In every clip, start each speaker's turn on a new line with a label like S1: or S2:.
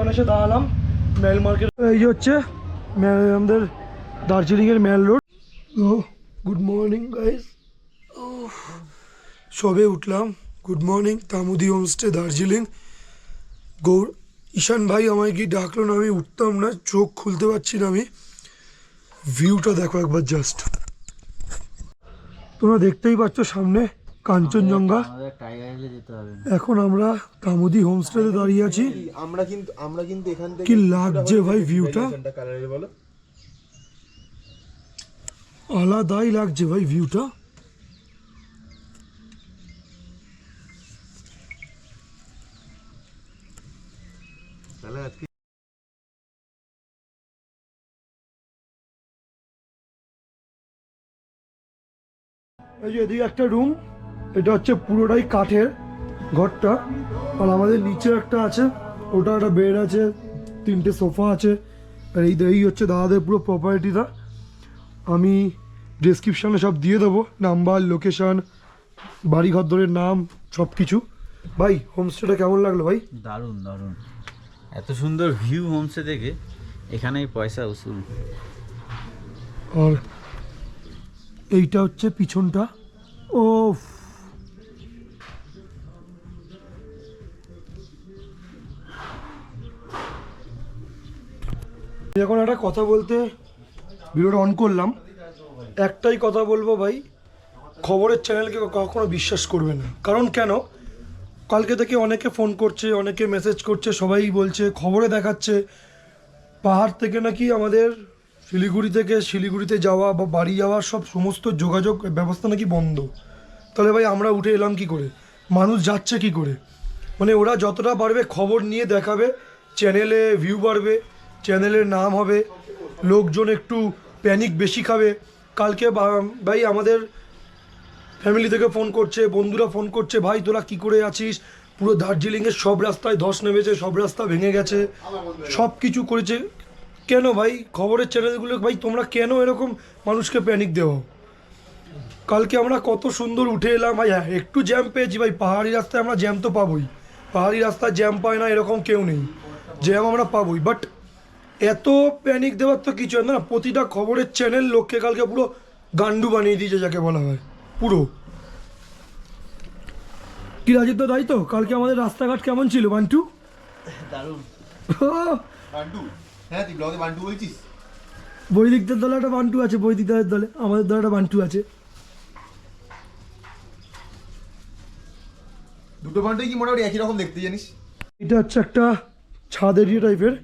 S1: দোকানে এসে দাঁড়ালাম মেল মার্কেট এই হচ্ছে আমাদের দার্জিলিংয়ের মেল রোড ও গুড মর্নিং গাইস সবে উঠলাম। Good morning Tamudi homestay Darjeeling. Gaur, Ishan ভাই আমায় কি ডাকলো না, আমি উঠতাম না, চোখ খুলতে পারছি না আমি। ভিউটা দেখো একবার জাস্ট তোমরা দেখতেই পাচ্ছ সামনে কাঞ্চনজঙ্ঘা?
S2: আমাদের টাইগার হিলে যেতে হবে।
S1: এখন আমরা তামুদি হোমস্টেতে দাঁড়িয়ে আছি।
S3: আমরা কিন্তু আমরা কিন্তু এখান থেকে
S1: কি লাগছে ভাই ভিউটা আলাদাই লাগছে ভাই ভিউটা
S3: তাহলে
S1: এই যে এদিকে একটা রুম এটা হচ্ছে পুরোটাই কাঠের ঘরটা। আর আমাদের নিচে একটা আছে ওটা একটা বেড আছে তিনটে সোফা আছে। আর এই এই হচ্ছে দাদাদের পুরো প্রপার্টিটা আমি ডেসক্রিপশানে সব দিয়ে দেবো নাম্বার লোকেশন বাড়ি ঘরদরের নাম সব কিছু ভাই হোমস্টেটা কেমন লাগল ভাই?
S2: দারুণ দারুণ। এত সুন্দর ভিউ হোমসে থেকে এখানেই পয়সা উসুল।
S1: আর এইটা হচ্ছে পিছনটা। ও এখন একটা কথা বলতে ভিডিওটা অন করলাম। একটাই কথা বলব ভাই, খবরের চ্যানেলকে কখনো বিশ্বাস করবে না। কারণ কেন? কালকে থেকে অনেকে ফোন করছে, অনেকে মেসেজ করছে, সবাই বলছে, খবরে দেখাচ্ছে। পাহাড় থেকে নাকি আমাদের শিলিগুড়ি থেকে শিলিগুড়িতে যাওয়া বা বাড়ি যাওয়া সব সমস্ত যোগাযোগ ব্যবস্থা নাকি বন্ধ। তাহলে ভাই আমরা উঠে এলাম কি করে? মানুষ যাচ্ছে কি করে? মানে ওরা যতটা পারবে খবর নিয়ে দেখাবে চ্যানেলে ভিউ বাড়বে। চ্যানেলের নাম হবে লোকজন একটু প্যানিক বেশি খাবে। কালকে ভাই আমাদের ফ্যামিলি থেকে ফোন করছে, বন্ধুরা ফোন করছে, ভাই তোরা কি করে আছিস? পুরো দার্জিলিংয়ের সব রাস্তায় ধস নেমেছে, সব রাস্তা ভেঙে গেছে। সব কিছু করেছে। কেন ভাই? খবরের চ্যানেলগুলো ভাই তোমরা কেন এরকম মানুষকে প্যানিক দেওয়া কালকে আমরা কত সুন্দর উঠে এলাম। ভাই হ্যাঁ একটু জ্যাম পেয়েছি ভাই। পাহাড়ি রাস্তায় আমরা জ্যাম তো পাবোই। পাহাড়ি রাস্তায় জ্যাম পায় না, এরকম কেউ নেই। জ্যাম আমরা পাবোই। বাট এত প্যানিক দেওয়ার তো কিছু না প্রতিটা খবরের চ্যানেল লোককে কালকে পুরো গান্ডু বানিয়ে দিয়েছে যাকে বলা হয় পুরো। কি রাজিত তো তাই তো? কালকে আমাদের রাস্তাঘাট কেমন ছিল বান্টু?
S2: দারুণ।
S3: বান্টু? হ্যাঁ তুই ব্লগে বান্টু বলছিস?
S1: বৈদিকদের দলে একটা বান্টু আছে বৈদিকদের দলে আমাদের দলে একটা বান্টু আছে।
S3: দুটো বান্টুই কি মোটামুটি একই রকম দেখতে জানিস?
S1: এটা হচ্ছে একটা ছাদ এরিয়া টাইপের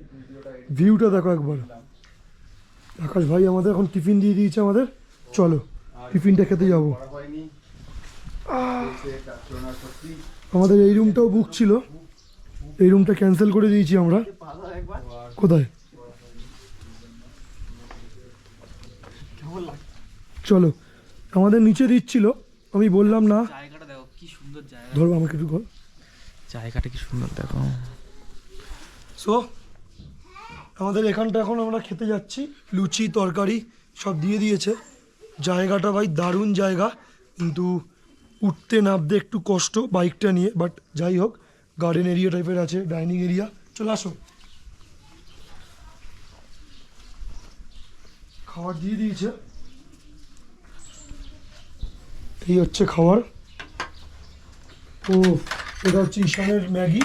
S1: ভিউটা দেখো একবার। আকাশ ভাই আমাদের এখন টিফিন দিয়ে দিয়েছে আমাদের। চলো টিফিনটা খেতে যাব। আমাদের এই রুমটাও বুক ছিল। এই রুমটা ক্যান্সেল করে দিয়েছি আমরা। কোথায়? চলো আমাদের নিচে দিচ্ছিল আমি বললাম না।
S2: জায়গাটা দেখো কি সুন্দর জায়গা।
S1: ধরো আমাকে একটু
S2: জায়গাটা কি সুন্দর দেখো।
S1: সো আমাদের এখানটা এখন আমরা খেতে যাচ্ছি। লুচি, তরকারি সব দিয়ে দিয়েছে। জায়গাটা ভাই দারুণ জায়গা, কিন্তু উঠতে নামতে একটু কষ্ট বাইকটা নিয়ে বাট যাই হোক গার্ডেন এরিয়া টাইপের আছে ডাইনিং এরিয়া চলে আসো। খাবার দিয়ে দিয়েছে। এই হচ্ছে খাবার। ও এটা হচ্ছে ঈশানের ম্যাগি,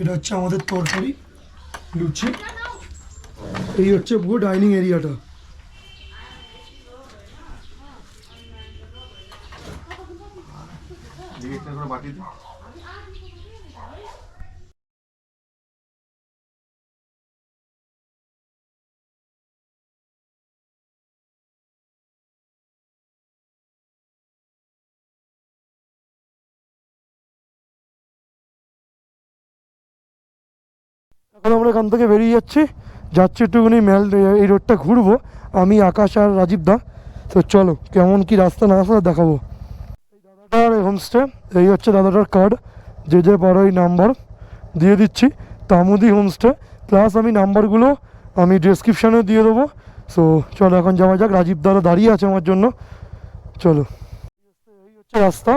S1: এটা হচ্ছে আমাদের তরকারি। লুচি। এই হচ্ছে পুরো ডাইনিং এরিয়াটা।
S3: দিকে
S1: এখন আমরা এখান থেকে বেরিয়ে যাচ্ছি। যাচ্ছি একটুখানি মেল, এই রোডটা ঘুরবো। আমি আকাশ আর রাজীব দা। তো চলো, কেমন কি রাস্তা না রাস্তা দেখাবো। এই দাদাটার হোমস্টে এই হচ্ছে দাদাটার কার্ড যে যে পারো এই নাম্বার দিয়ে দিচ্ছি। তামুদি হোমস্টে প্লাস আমি নাম্বারগুলো আমি ডেসক্রিপশানেও দিয়ে দেবো। সো চলো, এখন যাওয়া যাক। রাজীব দাদা দাঁড়িয়ে আছে আমার জন্য। চলো। এই হচ্ছে রাস্তা।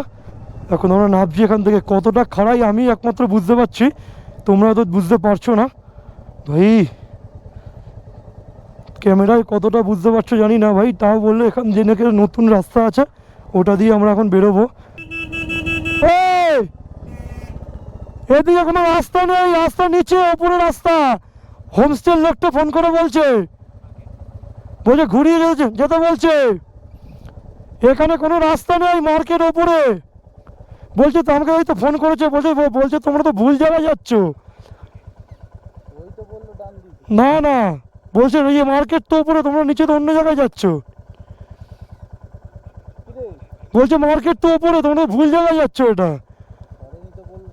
S1: এখন আমরা নামছি এখান থেকে। কতটা খাড়াই আমি একমাত্র বুঝতে পারছি। তোমরা তো বুঝতে পারছ না। ভাই, ক্যামেরায় কতটা বুঝতে পারছ জানি না ভাই, তাও বললে এখান যে নাকি নতুন রাস্তা আছে, ওটা দিয়ে আমরা এখন বেরোবো! এদিকে কোনো রাস্তা নেই, রাস্তা নিচে, ওপরে রাস্তা। হোমস্টের লোকটা ফোন করে বলছে। বলছে, ঘুরিয়ে যেতে বলছে। এখানে কোনো রাস্তা নেই, মার্কেট ওপরে। বলছে তো আমাকে হয়তো ফোন করেছে বলছে বলছে তোমরা তো ভুল জায়গায় যাচ্ছ না না বলছে এই যে মার্কেট তো উপরে তোমরা নিচে তো অন্য জায়গায় যাচ্ছ বলছে মার্কেট তো উপরে তোমরা ভুল জায়গায় যাচ্ছ এটা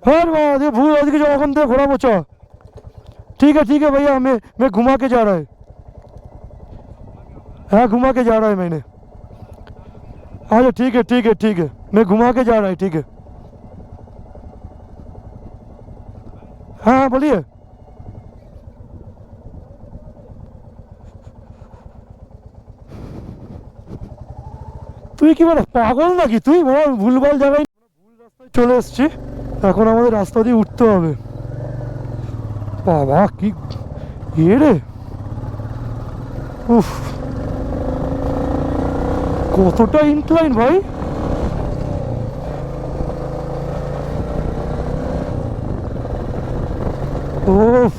S1: হ্যাঁ रे बाबा, ये भूल आज की जो अपन घोड़ा बचा ठीक है ठीक है भैया मैं मैं घुमा के जा रहा है हाँ घुमा के जा रहा है मैंने अच्छा ठीक है ठीक है ठीक है मैं घुमा के जा रहा है ठीक है হ্যাঁ, হ্যাঁ, ha balığı. তুই কি মানে পাগল নাকি? তুই ভুলভাল জায়গায় ভুল রাস্তায় চলে এসছি। এখন আমাদের রাস্তা দিয়ে উঠতে হবে। বাবা, কি ইয়ে রে? উফ। কতটা ইনক্লাইন ভাই? ওফ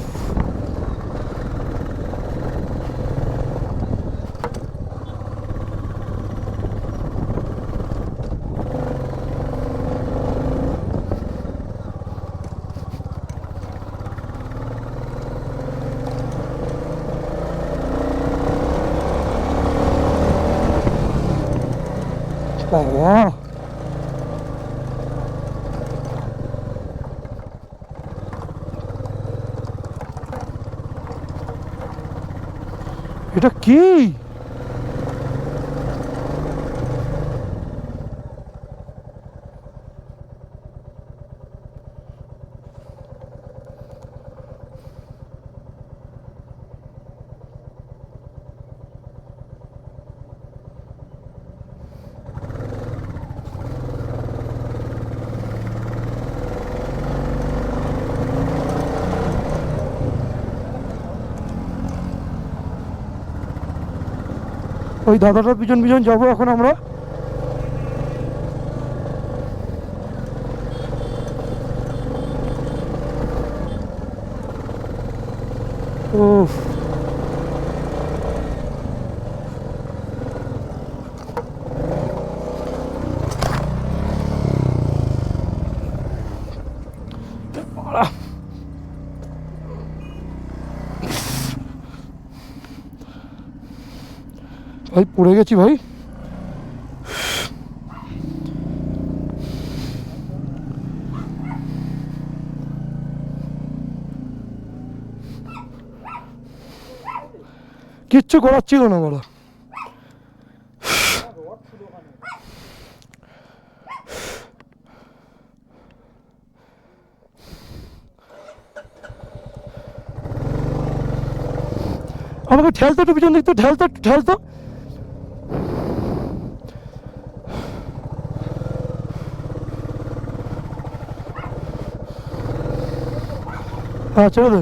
S1: বাবা এটা কি ওই দাদাটার পিছন পিছন যাব এখন আমরা। উফ। ভাই, পড়ে গেছি ভাই। কিচ্ছু করার ছিল না বলা আমাকে ঠেলতো একটু পিছন দিক তো, ঠেলতো ঠেলতো। ছেড়ে দে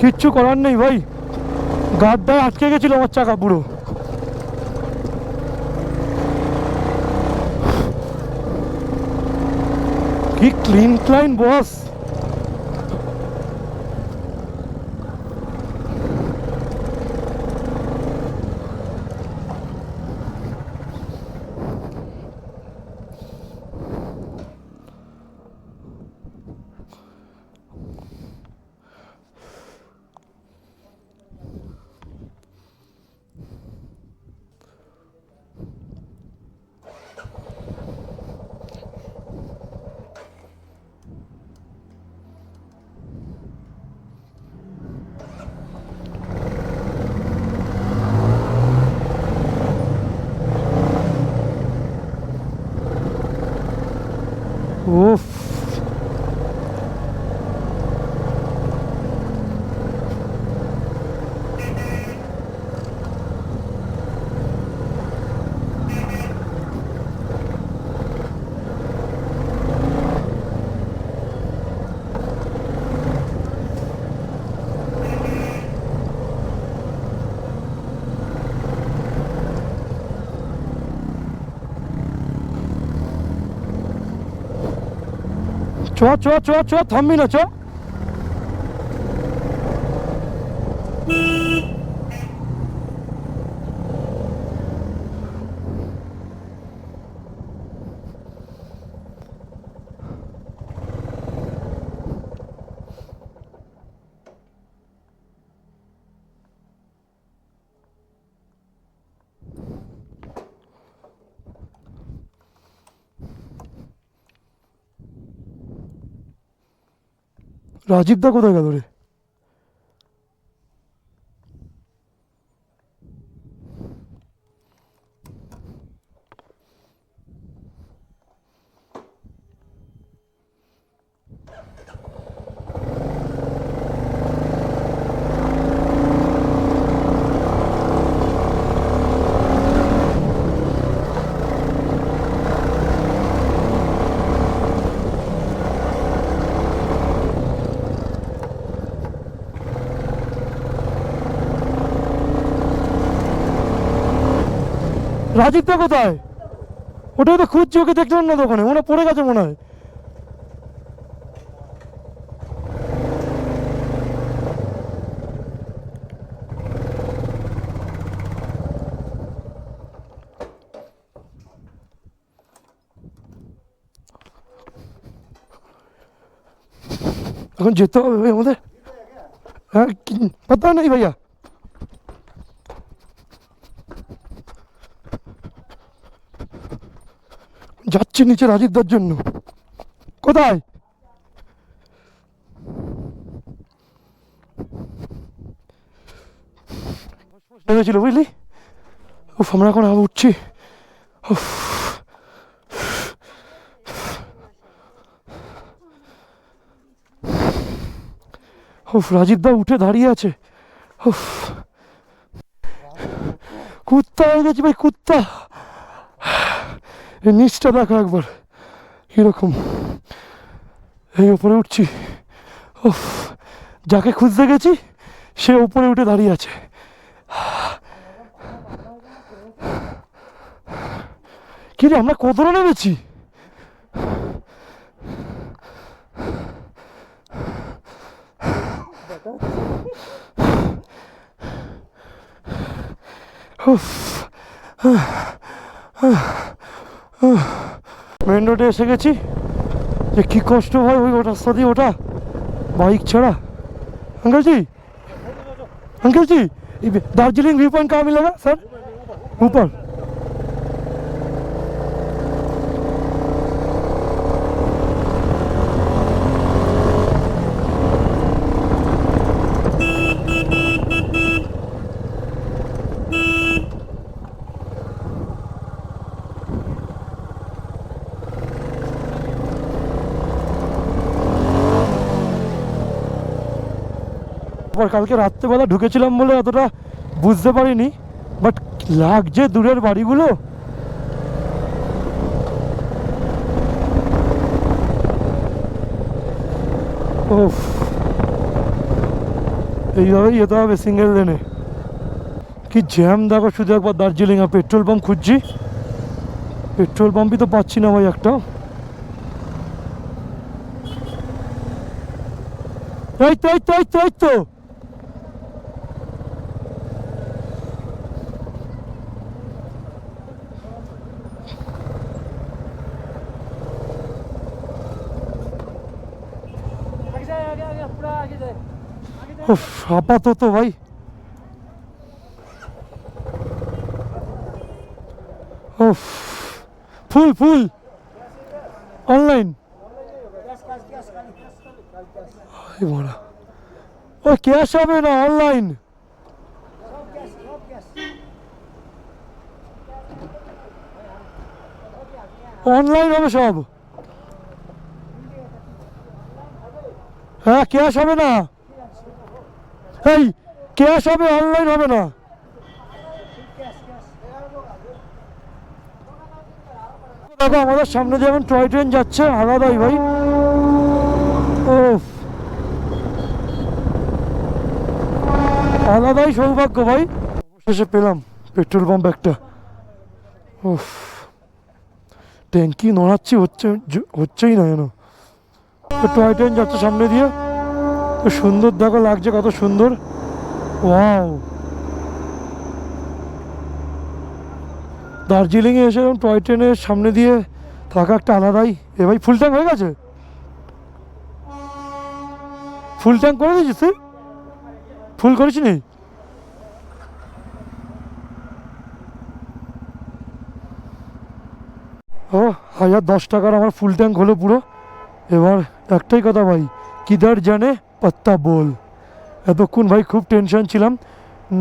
S1: কিচ্ছু করার নেই ভাই। গাড্ডায় আটকে গেছিল আমার চাকা পুরো। কি ক্লিন ক্লাইন বস উফ চ চ চ চ থামবি না চ রাজীব দা কোথায় গেল রে রাজীব দা কোথায় ওটাই তো খুঁজছি ওকে দেখলাম না দোকানে ওরা পড়ে গেছে মনে হয় এখন যেতে হবে ভাই আমাদের হ্যাঁ কি- পাতা নেই ভাইয়া যাচ্ছি নিচে রাজীবদার জন্য। কোথায়? নেমেছিল বুঝলি? উফ, আমরা এখন উঠছি। উফ। উফ, রাজীবদা উঠে দাঁড়িয়ে আছে। উফ। কুত্তা হয়ে গেছি ভাই, কুত্তা। এই নিচটা দেখো একবার। কীরকম এই ওপরে উঠছি। ওফ যাকে খুঁজতে গেছি, সে ওপরে উঠে দাঁড়িয়ে আছে। কিরে আমরা কত নেমেছি? উফ মেন রোডে এসে গেছি যে কী কষ্ট হয় ওই রাস্তা দিয়ে ওটা বাইক ছাড়া अंकल जी अंकल जी ये दार्जिलिंग व्यू पॉइंट कहाँ मिलेगा सर ऊपर পর কালকে রাত্রেবেলা ঢুকেছিলাম বলে অতটা বুঝতে পারিনি বাট লাগছে দূরের বাড়িগুলো। এইভাবেই যেতে হবে সিঙ্গেল লেনে কি জ্যাম, দেখো শুধু একবার দার্জিলিং আর পেট্রোল পাম্প খুঁজছি। পেট্রোল পাম্পই তো পাচ্ছি না ভাই একটা এই তো এই তো এই তো এই তো। আপাতত ভাই। ফুল ফুল। অনলাইন। ও, ক্যাশ হবে না, অনলাইন। অনলাইন হবে সব। হ্যাঁ ক্যাশ হবে না। এই, ক্যাশ হবে, অনলাইন হবে না। দেখো, আমাদের সামনে যেমন টয় ট্রেন যাচ্ছে, আলাদাই ভাই। ও আলাদাই সৌভাগ্য ভাই। অবশেষে পেলাম পেট্রোল পাম্প একটা। উফ। ট্যাঙ্কি নড়াচ্ছি, হচ্ছে, হচ্ছেই না যেন। টয় ট্রেন যাচ্ছে সামনে দিয়ে। তো সুন্দর, দেখো লাগছে কত সুন্দর। ওয়াও। দার্জিলিংয়ে এসে এরকম টয় ট্রেনের সামনে দিয়ে থাকা একটা আলাদাই। এ ভাই ফুল ট্যাঙ্ক হয়ে গেছে? ফুল ট্যাঙ্ক করে দিয়েছিস তুই? ফুল করিস নি? ও, হাজার দশ টাকার আমার ফুল ট্যাঙ্ক হলো পুরো। এবার একটাই কথা ভাই, কিদার জানে পাত্তা বল। এতক্ষণ ভাই খুব টেনশন ছিলাম।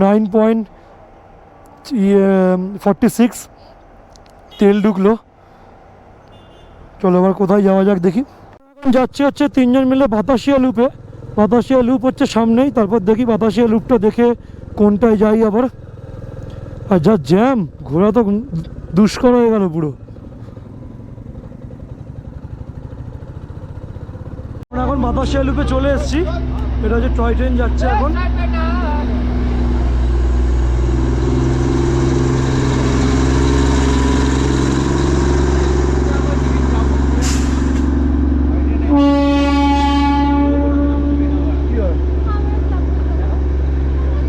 S1: নাইন পয়েন্ট ফর্টি সিক্স তেল ঢুকলো। চলো এবার কোথায় যাওয়া যাক দেখি। যাচ্ছে হচ্ছে তিনজন মিলে বাতাসিয়া লুপে বাতাসিয়া লুপ হচ্ছে সামনেই, তারপর দেখি বাতাসিয়া লুপটা দেখে কোনটায় যাই আবার। আর যা জ্যাম ঘোরা তো দুষ্কর হয়ে গেল পুরো। এখন লুপে চলে এসেছি। এটা হচ্ছে টয় ট্রেন যাচ্ছে এখন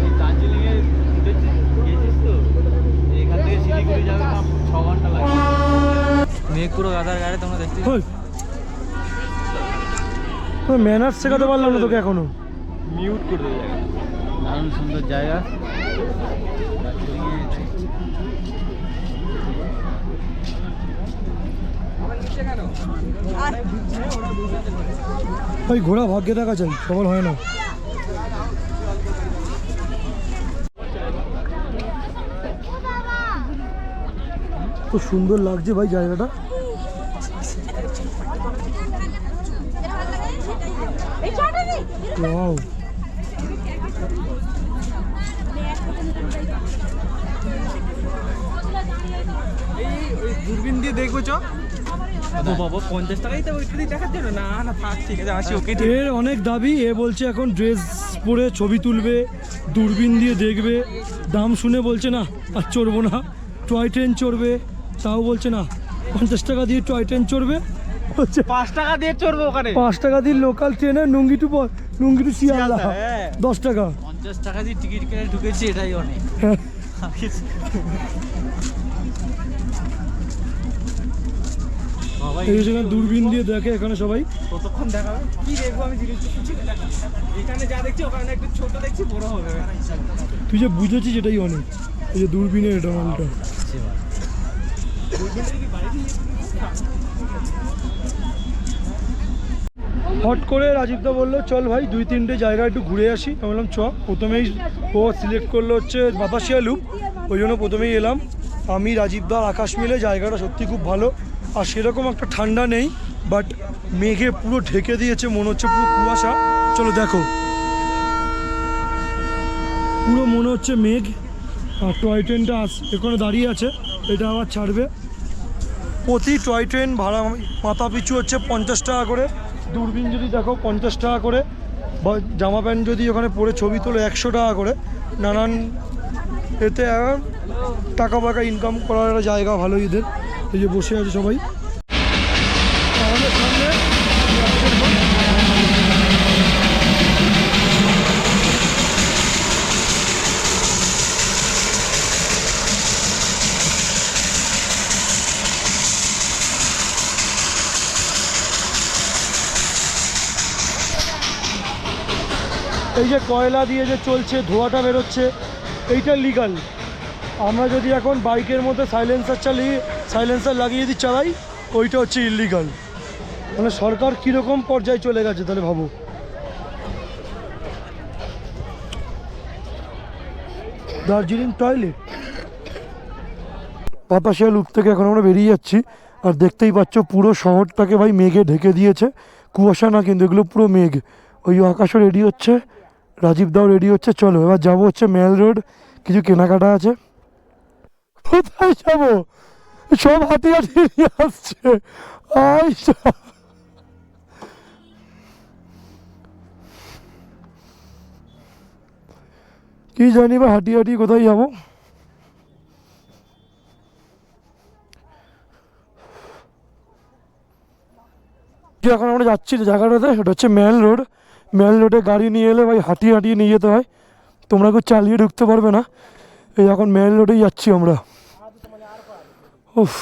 S2: এই দার্জিলিংয়ে উঠেছিস গিয়েছিস তো এখান থেকে শিলিগুড়ি যাবে না ছ ঘণ্টা লাগে মেঘ পুরো গাদার গাড়ি তোমরা দেখতে
S1: ম্যানার্স শেখাতে পারলাম না তোকে এখনও।
S2: মিউট করে দেবে। দারুণ সুন্দর জায়গা।
S1: ওই ঘোড়া ভাগ্যে দেখা চাই সবার হয় না। তো সুন্দর লাগছে ভাই জায়গাটা। ওয়াও
S4: দূরবীন দিয়ে দেখব চ বাবা
S1: এর অনেক দাবি, এ বলছে এখন ড্রেস পরে ছবি তুলবে, দূরবীন দিয়ে দেখবে, দাম শুনে বলছে না, আর চড়বো না টয় ট্রেন চড়বে, তাও বলছে না, পঞ্চাশ টাকা দিয়ে টয় ট্রেন চড়বে
S4: পাঁচ টাকা দিয়ে চড়বো ওখানে।
S1: পাঁচ টাকা দিয়ে লোকাল ট্রেনে টু টু শিয়ালদা।
S4: হ্যাঁ।
S1: দশ টাকা।
S2: পঞ্চাশ টাকা দিয়ে টিকিট কিনে ঢুকেছি এটাই অনেক।
S1: হ্যাঁ। এই দূরবীন দিয়ে দেখে এখানে সবাই।
S4: কতক্ষণ দেখাবে? কি দেখব আমি জিনিস কিছু দেখাবো না। এখানে যা দেখছি ওখানে একটু ছোট দেখছি বড় হবে।
S1: তুই যে বুঝেছিস এটাই অনেক। এই যে দূরবীনের এটা মালটা। হট করে রাজীবদা বলল, চল ভাই, দুই তিনটে জায়গা একটু ঘুরে আসি। আমি বললাম, চ। প্রথমেই ও সিলেক্ট করল হচ্ছে বাতাসিয়া লুপ ওই জন্য প্রথমেই এলাম। আমি, রাজীবদা আকাশ মিলে জায়গাটা সত্যি খুব ভালো। আর সেরকম একটা ঠান্ডা নেই বাট মেঘে পুরো ঢেকে দিয়েছে, মনে হচ্ছে পুরো কুয়াশা। চলো দেখো। পুরো মনে হচ্ছে মেঘ। আর টয় ট্রেনটা আস এখানে দাঁড়িয়ে আছে, এটা আবার ছাড়বে। প্রতি টয় ট্রেন ভাড়া মাথা পিছু হচ্ছে পঞ্চাশ টাকা করে। দূরবীন যদি দেখো, পঞ্চাশ টাকা করে, বা জামা প্যান্ট যদি ওখানে পরে ছবি তোলে একশো টাকা করে, নানান এতে টাকা ফাকা ইনকাম করার একটা জায়গা ভালো এদের, এই যে বসে আছে সবাই। যে কয়লা দিয়ে যে চলছে, ধোঁয়াটা বেরোচ্ছে, এইটা লিগাল আমরা যদি এখন বাইকের মধ্যে সাইলেন্সার চালিয়ে সাইলেন্সার লাগিয়ে দিই চালাই, ওইটা হচ্ছে ইলিগাল মানে সরকার কীরকম পর্যায়ে চলে গেছে তাহলে ভাবো? দার্জিলিং টয়লেট বাতাসিয়া লুপ থেকে এখন আমরা বেরিয়ে যাচ্ছি, আর দেখতেই পাচ্ছ পুরো শহরটাকে ভাই মেঘে ঢেকে দিয়েছে। কুয়াশা না কিন্তু এগুলো পুরো মেঘ। ওই আকাশও রেডি হচ্ছে। রাজীব দাও রেডি হচ্ছে, চলো। এবার যাব হচ্ছে মেল রোড কিছু কেনাকাটা আছে। কোথায় যাব? সব হাতি হাতি আসছে কি জানি বা হাঁটি হাঁটি কোথায় যাব? এখন আমরা যাচ্ছি জায়গাটাতে, সেটা হচ্ছে মেল রোড মেল রোডে গাড়ি নিয়ে এলে ভাই হাঁটিয়ে হাঁটিয়ে নিয়ে যেতে হয়। তোমরা কেউ চালিয়ে ঢুকতে পারবে না। এই এখন মেল রোডেই যাচ্ছি আমরা। উফ।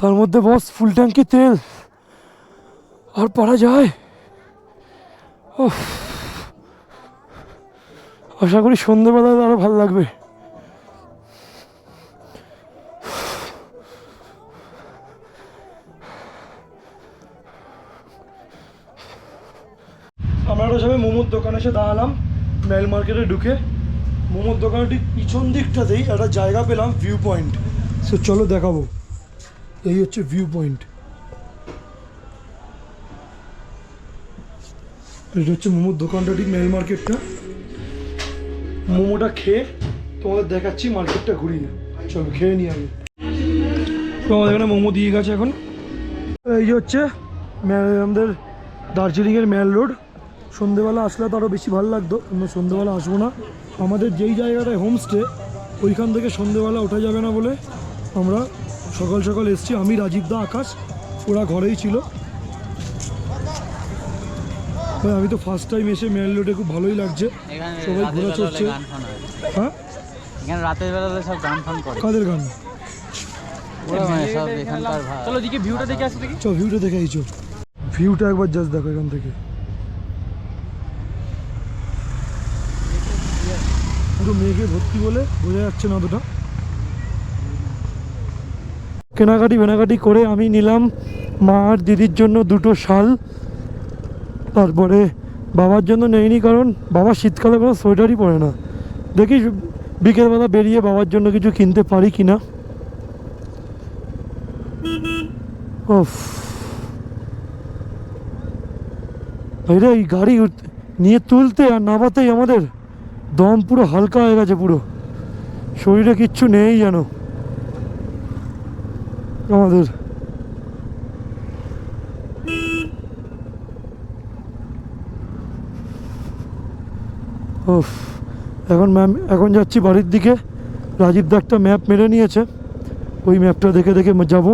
S1: তার মধ্যে বস, ফুল ট্যাঙ্কি, তেল। আর পারা যায়। উফ। আশা করি সন্ধ্যেবেলায় আরও ভালো লাগবে। এসে দাঁড়ালাম মেল মার্কেটে ঢুকে। মোমোর দোকানের ঠিক পিছন দিকটাতেই একটা জায়গা পেলাম ভিউ পয়েন্ট সো চলো দেখাবো। এই হচ্ছে ভিউ পয়েন্ট এটা হচ্ছে মোমোর দোকানটা ঠিক মেল মার্কেটটা মোমোটা খেয়ে তোমাদের দেখাচ্ছি মার্কেটটা ঘুরিয়ে চলো, খেয়ে নিই আমি তোমাদের এখানে মোমো দিয়ে গেছে এখন। এই হচ্ছে আমাদের দার্জিলিংয়ের মেল রোড সন্ধেবেলা আসলে তো আরও বেশি ভালো লাগতো কিন্তু সন্ধেবেলা আসব না। আমাদের যেই জায়গাটায় হোমস্টে ওইখান থেকে সন্ধেবেলা ওঠা যাবে না বলে আমরা সকাল সকাল এসছি। আমি রাজীব দা আকাশ ওরা ঘরেই ছিল। আমি তো ফার্স্ট টাইম এসে মেল রোডে খুব ভালোই লাগছে। সবাই ঘোরা চড়ছে।
S2: হয়। এখানে রাতের বেলা সব গান ফান করে।
S1: কাদের গান?
S2: মানে সব এখানকার ভাই
S4: চলো ভিউটা দেখে আসি দেখি।
S1: চ ভিউটা দেখে আইছো ভিউটা একবার জাস্ট দেখো এখান থেকে। পুরো মেঘে ভর্তি বলে বোঝা যাচ্ছে না অতটা। কেনাকাটি বেনাকাটি করে আমি নিলাম মা আর দিদির জন্য দুটো শাল। তারপরে বাবার জন্য নেইনি কারণ বাবা শীতকালে কোনো সোয়েটারই পরে না। দেখি বিকেলবেলা বেরিয়ে বাবার জন্য কিছু কিনতে পারি ওফ ভাইরা এই গাড়ি নিয়ে তুলতে আর নামাতেই আমাদের। দম পুরো হালকা হয়ে গেছে পুরো। শরীরে কিচ্ছু নেই যেন। আমাদের। ওফ এখন ম্যাম এখন যাচ্ছি বাড়ির দিকে। রাজীব দা একটা ম্যাপ মেরে নিয়েছে। ওই ম্যাপটা দেখে দেখে যাব।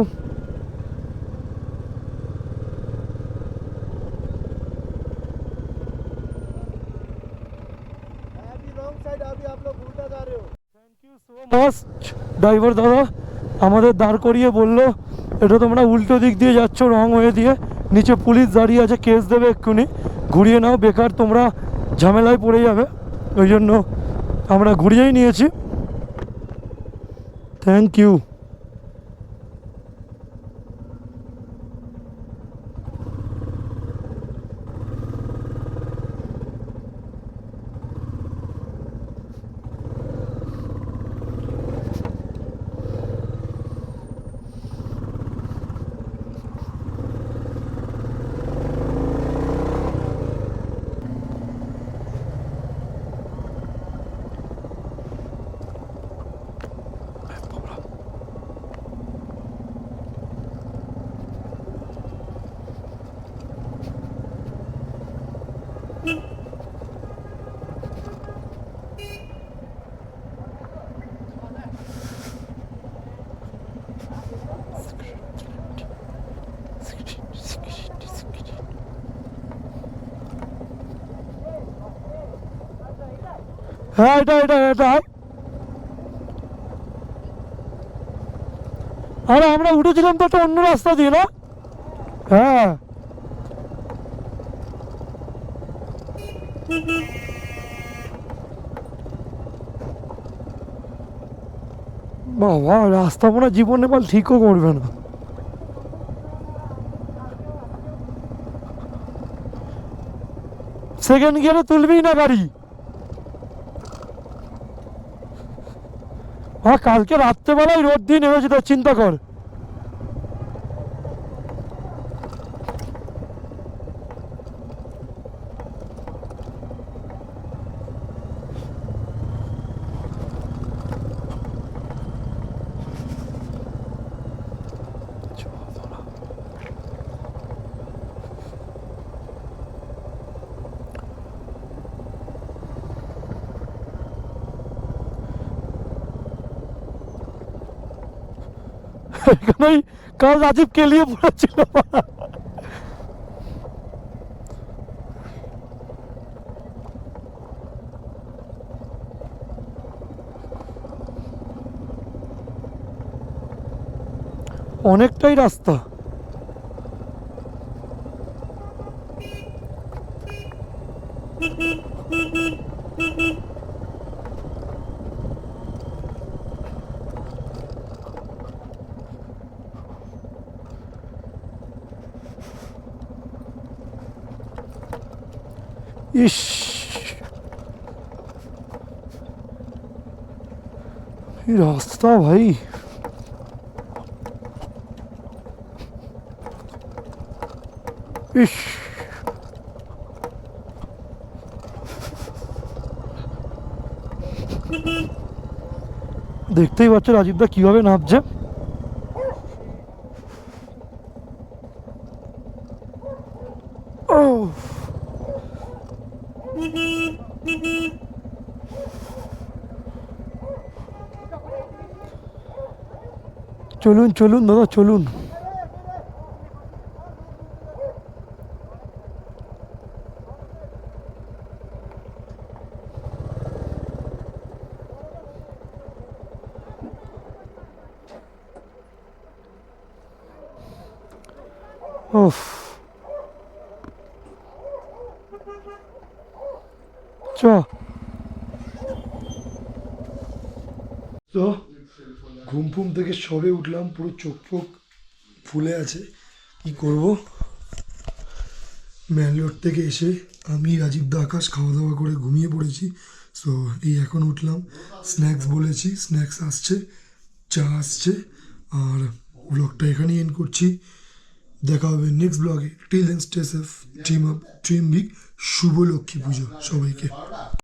S1: ড্রাইভার দাদা, আমাদের দাঁড় করিয়ে বলল, এটা তোমরা উল্টো দিক দিয়ে যাচ্ছ, রং হয়ে দিয়ে। নিচে পুলিশ দাঁড়িয়ে আছে, কেস দেবে এক্ষুনি। ঘুরিয়ে নাও, বেকার তোমরা ঝামেলায় পড়ে যাবে। ওই জন্য আমরা ঘুরিয়েই নিয়েছি। থ্যাংক ইউ হ্যাঁ এটা এটা এটা আরে, আমরা উঠেছিলাম তো একটা অন্য রাস্তা দিয়ে, না? হ্যাঁ। বাবা, রাস্তা মনে জীবনে বল ঠিকও করবে না। সেকেন্ড গিয়ারে তুলবি না গাড়ি হ্যাঁ কালকে রাত্রেবেলায় রোদ দিয়ে নেমেছে তো চিন্তা কর। এখানেই কাল রাজীব কেলিয়ে পড়েছিল অনেকটাই রাস্তা ইস। এই রাস্তা ভাই। ইস। দেখতেই পাচ্ছ রাজীবদা কীভাবে নামছে ও চলুন চলুন দাদা চলুন ওফ চ থেকে সবে উঠলাম, পুরো চোখ ফোক ফুলে আছে। কি করব? ম্যানলোর থেকে এসে আমি, রাজীব দা, আকাশ খাওয়া দাওয়া করে ঘুমিয়ে পড়েছি। সো এই এখন উঠলাম। স্ন্যাক্স বলেছি স্ন্যাক্স আসছে, চা আসছে, আর ব্লগটা এখানেই এন্ড করছি। দেখা হবে নেক্সট ব্লগে till end stay safe up team big শুভ লক্ষ্মী পুজো সবাইকে।